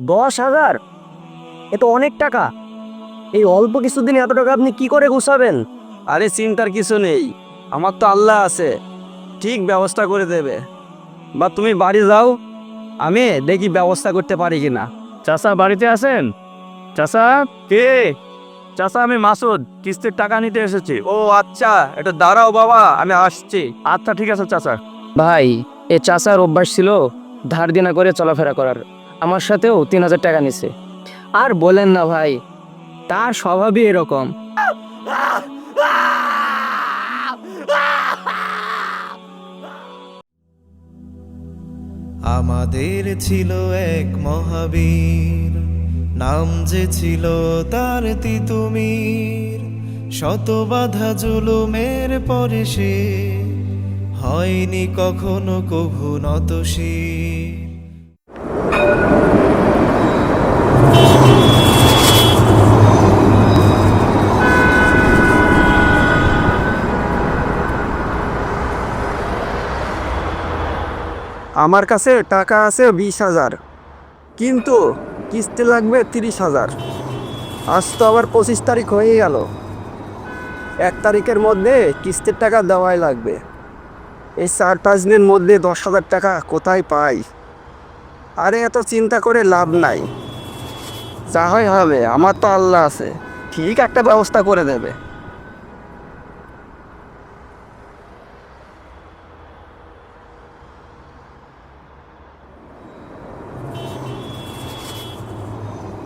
দশ হাজার? এ তো অনেক টাকা। এই অল্প কিছুদিন এত টাকা আপনি কি করে গুছাবেন? আরে চিন্তার কিছু নেই। আমার তো আল্লাহ আছে। ঠিক ব্যবস্থা করে দেবে। বা তুমি বাড়ি যাও। আমি দেখি ব্যবস্থা করতে পারি কিনা। চাচা বাড়িতে আছেন? চাচা? কে? চাচা আমি মাসুদ। কিস্তির টাকা নিতে এসেছি। ও আচ্ছা এটা দাঁড়াও বাবা আমি আসছি। আচ্ছা ঠিক আছে চাচা। ভাই এ চাচার অভ্যাস ছিল ধার দিনা করে চলাফেরা করার। আমার সাথেও তিন হাজার টাকা নিছে। আর বলেন না ভাই, তার স্বভাবই এরকম। আমাদের ছিল এক মহাবীর, নাম যে ছিল তার তিতুমির। শত বাধা জুলুমের পরে সে হয়নি কখনো কভু নতশীল আমার কাছে টাকা আছে বিশ হাজার, কিন্তু কিস্তি লাগবে তিরিশ হাজার। আজ তো আবার পঁচিশ তারিখ হয়ে গেল। এক তারিখের মধ্যে কিস্তির টাকা দেওয়াই লাগবে। এই চার পাঁচ দিনের মধ্যে দশ হাজার টাকা কোথায় পাই? আরে এত চিন্তা করে লাভ নাই। যা হয় হবে, আমার তো আল্লাহ আছে। ঠিক একটা ব্যবস্থা করে দেবে।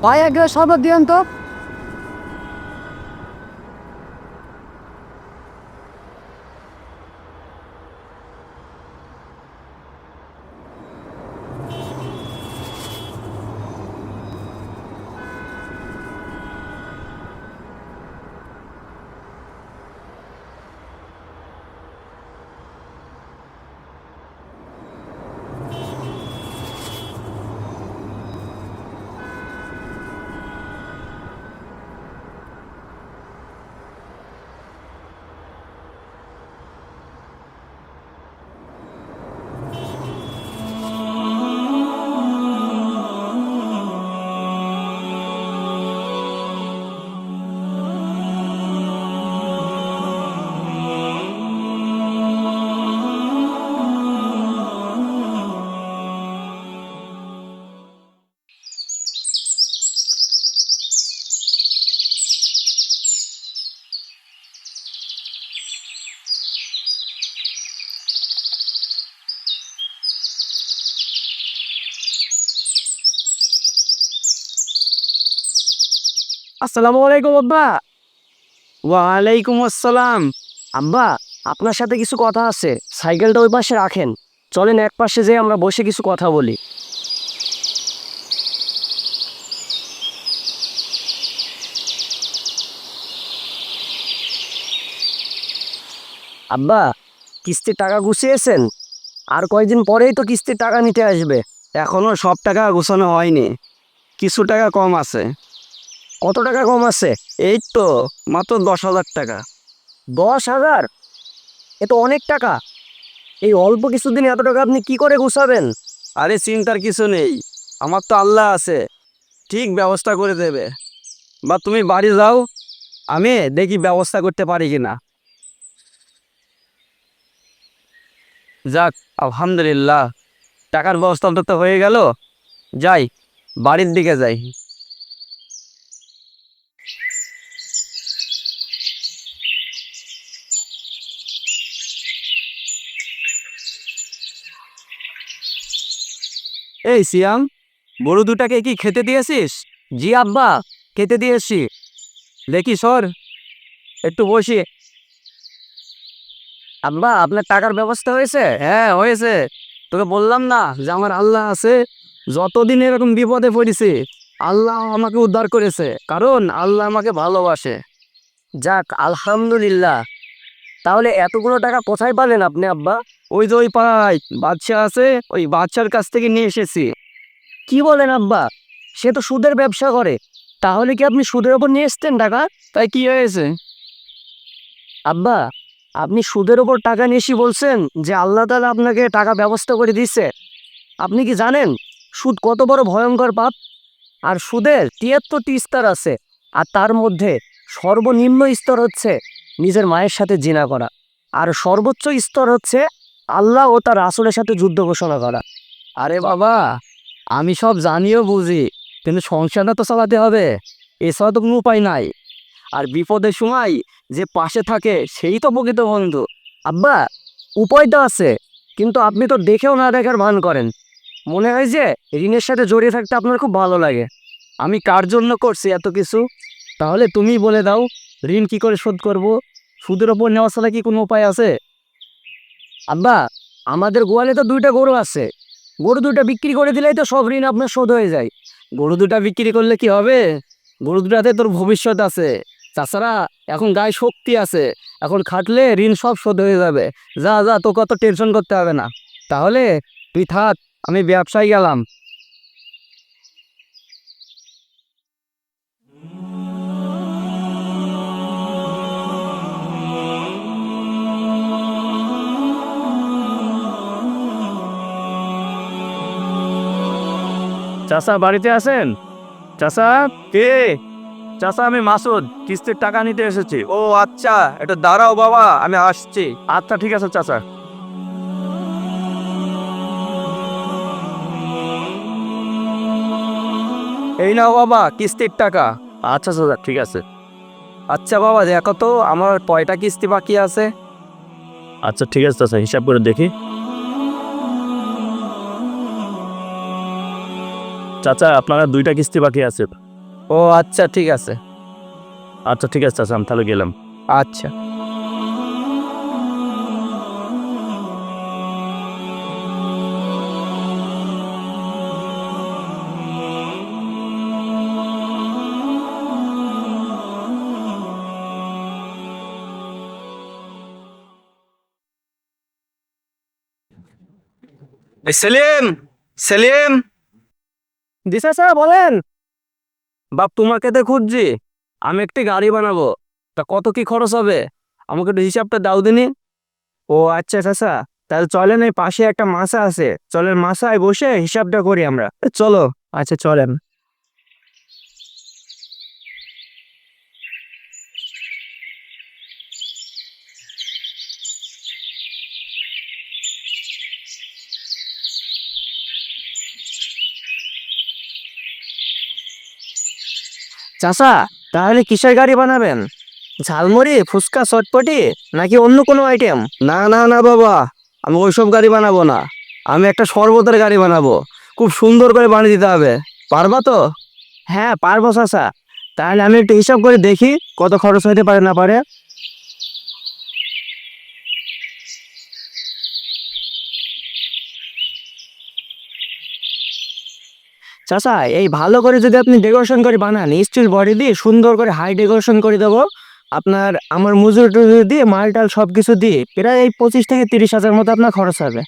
ভাই আগে শরবত দিয়েন তো। আসসালামু আলাইকুম, আব্বা। ওয়ালাইকুম আসসালাম। আব্বা, আপনার সাথে কিছু কথা আছে। সাইকেলটা ওই পাশে রাখেন। চলেন এক পাশে যেয়ে আমরা বসে কিছু কথা বলি। আব্বা, কিস্তির টাকা গুছিয়েছেন? আর কয়েকদিন পরেই তো কিস্তির টাকা নিতে আসবে। এখনও সব টাকা গুছানো হয়নি। কিছু টাকা কম আছে। কত টাকা কম আছে? এই তো, মাত্র দশ হাজার টাকা। দশ হাজার? এ তো অনেক টাকা। এই অল্প কিছুদিন এত টাকা আপনি কি করে গুছাবেন? আরে চিন্তার কিছু নেই, আমার তো আল্লাহ আছে। ঠিক ব্যবস্থা করে দেবে। বা তুমি বাড়ি যাও, আমি দেখি ব্যবস্থা করতে পারি কি না যাক, আলহামদুলিল্লাহ। টাকার ব্যবস্থা তো হয়ে গেল। যাই, বাড়ির দিকে যাই। এই সিয়াম গরু দুটাকে কি খেতে দিয়েছিস? জি আব্বা, খেতে দিয়েছি। দেখি সর, একটু বসি। আব্বা, আপনার টাকার ব্যবস্থা হয়েছে? হ্যাঁ হয়েছে। তোকে বললাম না যে আমার আল্লাহ আছে, যতদিন এরকম বিপদে পড়েছি, আল্লাহ আমাকে উদ্ধার করেছে। কারণ আল্লাহ আমাকে ভালোবাসে। যাক, আলহামদুলিল্লাহ। তাহলে এতগুলো টাকা কোথায় পালেন আপনি, আব্বা? ওই যে ওই পাড়ায় বাচ্চা আছে, ওই বাচ্চার কাছ থেকে নিয়ে এসেছি। কি বলেন আব্বা? সে তো সুদের ব্যবসা করে। তাহলে কি আপনি সুদের ওপর নিয়ে এসতেন টাকা? তাই কি হয়েছে? আব্বা, আপনি সুদের ওপর টাকা নিয়েছি বলছেন যে আল্লাহ তালা আপনাকে টাকা ব্যবস্থা করে দিচ্ছে আপনি কি জানেন সুদ কত বড় ভয়ঙ্কর পাপ? আর সুদের তিয়াত্তরটি স্তর আছে, আর তার মধ্যে সর্বনিম্ন স্তর হচ্ছে নিজের মায়ের সাথে জিনা করা। আর সর্বোচ্চ স্তর হচ্ছে আল্লাহ ও তার রাসুলের সাথে যুদ্ধ ঘোষণা করা। আরে বাবা, আমি সব জানিও বুঝি, কিন্তু সংসারটা তো চালাতে হবে, এছাড়া তো কোনো উপায় নাই। আর বিপদের সময় যে পাশে থাকে, সেই তো প্রকৃত বন্ধু। আব্বা, উপায় তো আছে, কিন্তু আপনি তো দেখেও না দেখার ভান করেন। মনে হয় যে ঋণের সাথে জড়িয়ে থাকতে আপনার খুব ভালো লাগে। আমি কার জন্য করছি এত কিছু? তাহলে তুমি বলে দাও, ঋণ কি করে শোধ করব? সুদের ওপর নেওয়া ছাড়া কি কোনো উপায় আছে? আব্বা, আমাদের গোয়ালে তো দুইটা গরু আছে। গরু দুটা বিক্রি করে দিলেই তো সব ঋণ আপনার শোধ হয়ে যায়। গরু দুটা বিক্রি করলে কি হবে? গরু দুটাতে তোর ভবিষ্যৎ আছে। তাছাড়া এখন গায়ে শক্তি আছে। এখন খাটলে ঋণ সব শোধ হয়ে যাবে। যা যা, তোকে অত টেনশন করতে হবে না। তাহলে তুই থাক, আমি ব্যবসায় গেলাম। চাচা বাড়িতে আছেন? চাচা? কে? চাচা আমি মাসুদ কিস্তির টাকা নিতে এসেছি। ও আচ্ছা এটা দাঁড়াও বাবা আমি আসছি। আচ্ছা ঠিক আছে চাচা। এই নাও বাবা কিস্তির টাকা। আচ্ছা চাচা ঠিক আছে। আচ্ছা বাবা দেখো তো আমার কয়টা কিস্তি বাকি আছে। আচ্ছা ঠিক আছে চাচা হিসাব করে দেখি। চাচা আপনারা দুইটা কিস্তি বাকি আছে। ও আচ্ছা ঠিক আছে। আচ্ছা ঠিক আছে চাচা আমি তাহলে গেলাম। আচ্ছা। এই সেলিম সেলিম। দিশা স্যার, বলেন। বাপ, তোমাকে তো খুঁজছি। আমি একটি গাড়ি বানাবো। তা কত কি খরচ হবে? আমাকে একটু হিসাবটা দাও দিনি। ও আচ্ছা চাষা তাহলে চলেন, এই পাশে একটা মাসা আছে। চলেন মাসায় বসে হিসাবটা করি আমরা। চলো। আচ্ছা চলেন। চাচা তাহলে কিসের গাড়ি বানাবেন? ঝালমুড়ি ফুচকা চটপটি নাকি অন্য কোনো আইটেম না না না বাবা আমি ওইসব গাড়ি বানাবো না। আমি একটা শরবতের গাড়ি বানাবো। খুব সুন্দর করে বানিয়ে দিতে হবে। পারবা তো? হ্যাঁ পারব চাষা তাহলে আমি একটু হিসাব করে দেখি কত খরচ হতে পারে না পারে। চাচা, এই ভালো করে যদি আপনি ডেকোরেশন করে বানান স্টিল বডি দিয়ে সুন্দর করে হাই ডেকোরেশন করে দেবো। আপনার, আমার মজুরি টুজুরি দিয়ে, মাল টাল সব কিছু দিয়ে প্রায় এই পঁচিশ থেকে তিরিশ হাজার মতো আপনার খরচ হবে।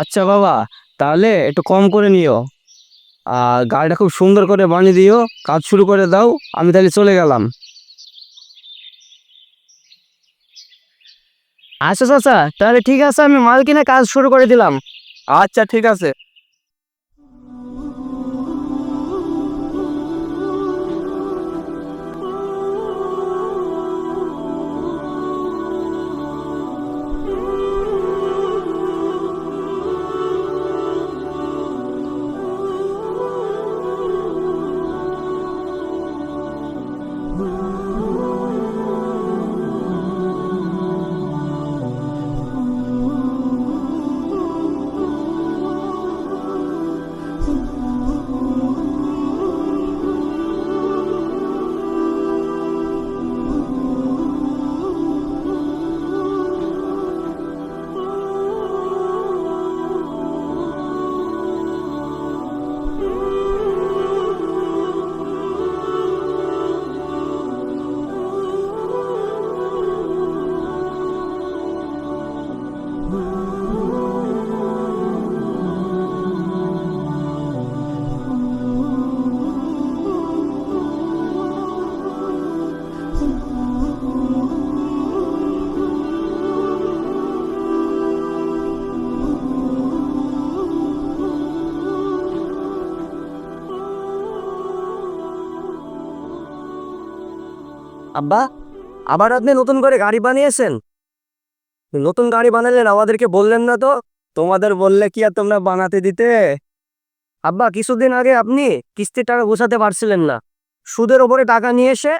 আচ্ছা বাবা, তাহলে একটু কম করে নিও। আর গাড়িটা খুব সুন্দর করে বানিয়ে দিও, কাজ শুরু করে দাও, আমি তাহলে চলে গেলাম। আচ্ছা চাচা, তাহলে ঠিক আছে, আমি মাল কিনে কাজ শুরু করে দিলাম। আচ্ছা ঠিক আছে। আব্বা, আবার আপনি নতুন করে গাড়ি বানিয়েছেন? নতুন গাড়ি বানালেন, আমাদেরকে বললেন না তো? তোমাদের বললে কি আর তোমরা বানাতে দিতে? আব্বা, কিছুদিন আগে আপনি কিস্তির টাকা গোছাতে পারছিলেন না। সুদের ওপরে টাকা নিয়ে এসে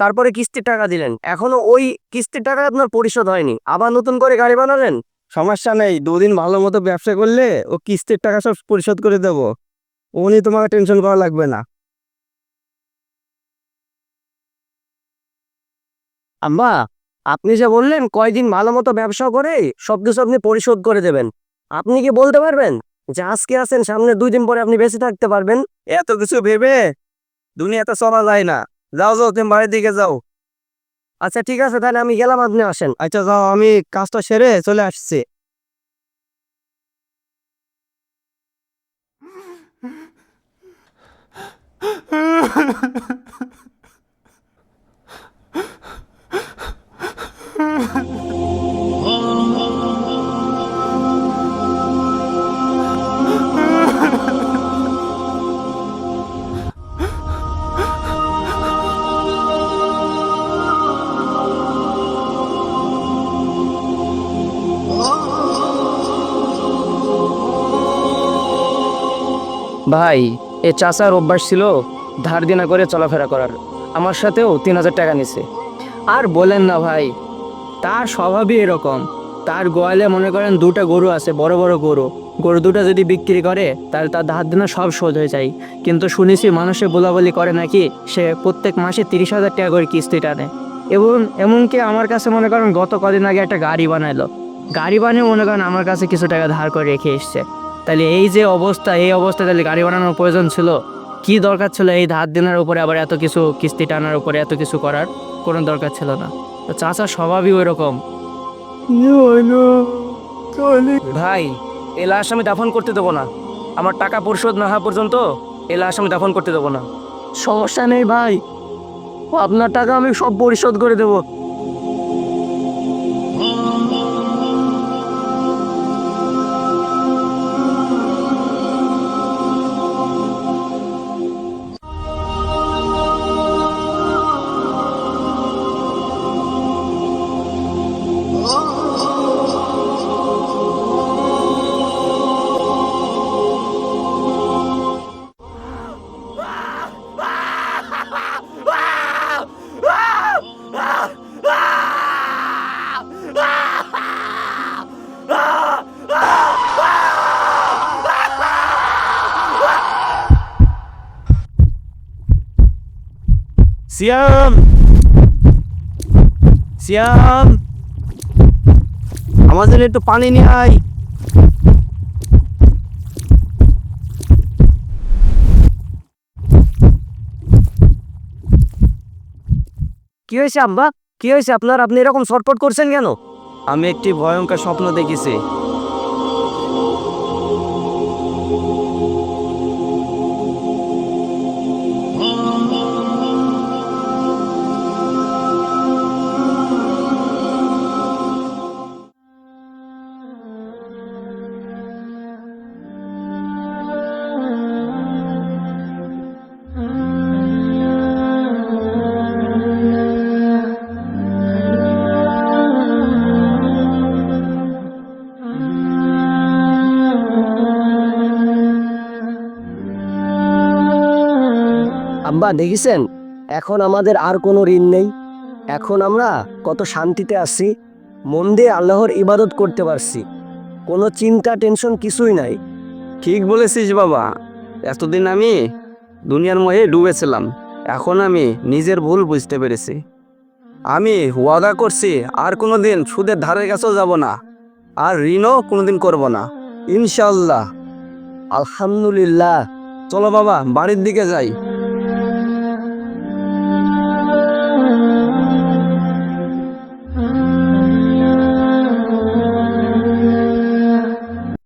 তারপরে কিস্তির টাকা দিলেন। এখনও ওই কিস্তির টাকা আপনার পরিশোধ হয়নি। আবার নতুন করে গাড়ি বানালেন? সমস্যা নেই, দুদিন ভালো মতো ব্যবসা করলে ও কিস্তির টাকা সব পরিশোধ করে দেবো। ও তোমাকে টেনশন করা লাগবে না। আম্মা আপনি যে বললেন কয়দিন ভালো মতো ব্যবসা করে সব কিছু আপনি পরিশোধ করে দেবেন আপনি কি বলতে পারবেন যে আজকে আছেন সামনে দুই দিন পরে আপনি বেঁচে থাকতে পারবেন? এত কিছু ভেবে দুনিয়াতে চলা যায় না। যাও যাও তুমি বাড়ির দিকে যাও। আচ্ছা ঠিক আছে তাহলে আমি গেলাম আপনি আসেন। আচ্ছা যাও আমি কাজটা সেরে চলে আসছি। ভাই, এ চাচার অভ্যাস ছিল, ধার দিনা করে চলাফেরা করার। আমার সাথেও তিন হাজার টাকা নিছে। আর বলেন না ভাই, তার স্বভাবই এরকম। তার গোয়ালে মনে করেন দুটা গরু আছে, বড় বড় গরু। গরু দুটো যদি বিক্রি করে, তাহলে তার ধার দিনা সব শোধ হয়ে যায়। কিন্তু শুনেছি মানুষে বলাবলি করে নাকি, সে প্রত্যেক মাসে তিরিশ হাজার টাকা করে কিস্তি টানে। এবং এমনকি আমার কাছে মনে করেন গত কদিন আগে একটা গাড়ি বানাইলো। গাড়ি বানিয়ে মনে করেন আমার কাছে কিছু টাকা ধার করে রেখে এসছে। তাহলে এই যে অবস্থা এই অবস্থা তাহলে গাড়ি বানানোর প্রয়োজন ছিল। কি দরকার ছিল এই ধার দিনের উপরে আবার এত কিছু কিস্তি টানার উপরে এত কিছু করার? কোনো দরকার ছিল না। তো চাচার স্বভাবই ওই রকম। ভাই এই লাশ আমি দাফন করতে দেবো না। আমার টাকা পরিশোধ না হওয়া পর্যন্ত এই লাশ আমি দাফন করতে দেবো না। সমস্যা নেই ভাই। আপনার টাকা আমি সব পরিশোধ করে দেবো। সিয়াম সিয়াম আমাদের একটু পানি নিয়ে আয়। কি হয়েছে আব্বা কি হয়েছে আপনার? আপনি এরকম শর্টপট করছেন কেন? আমি একটি ভয়ঙ্কর স্বপ্ন দেখেছি। আব্বা দেখেছেন? এখন আমাদের আর কোনো ঋণ নেই। এখন আমরা কত শান্তিতে আছি মন দিয়ে আল্লাহর ইবাদত করতে পারছি। কোনো চিন্তা টেনশন কিছুই নাই। ঠিক বলেছিস বাবা। এতদিন আমি দুনিয়ার মোহে ডুবেছিলাম। এখন আমি নিজের ভুল বুঝতে পেরেছি। আমি ওয়াদা করছি আর কোনো দিন সুদের ধারের কাছেও যাব না। আর ঋণও কোনোদিন করব না। ইনশাল্লাহ আলহামদুলিল্লাহ। চলো বাবা বাড়ির দিকে যাই।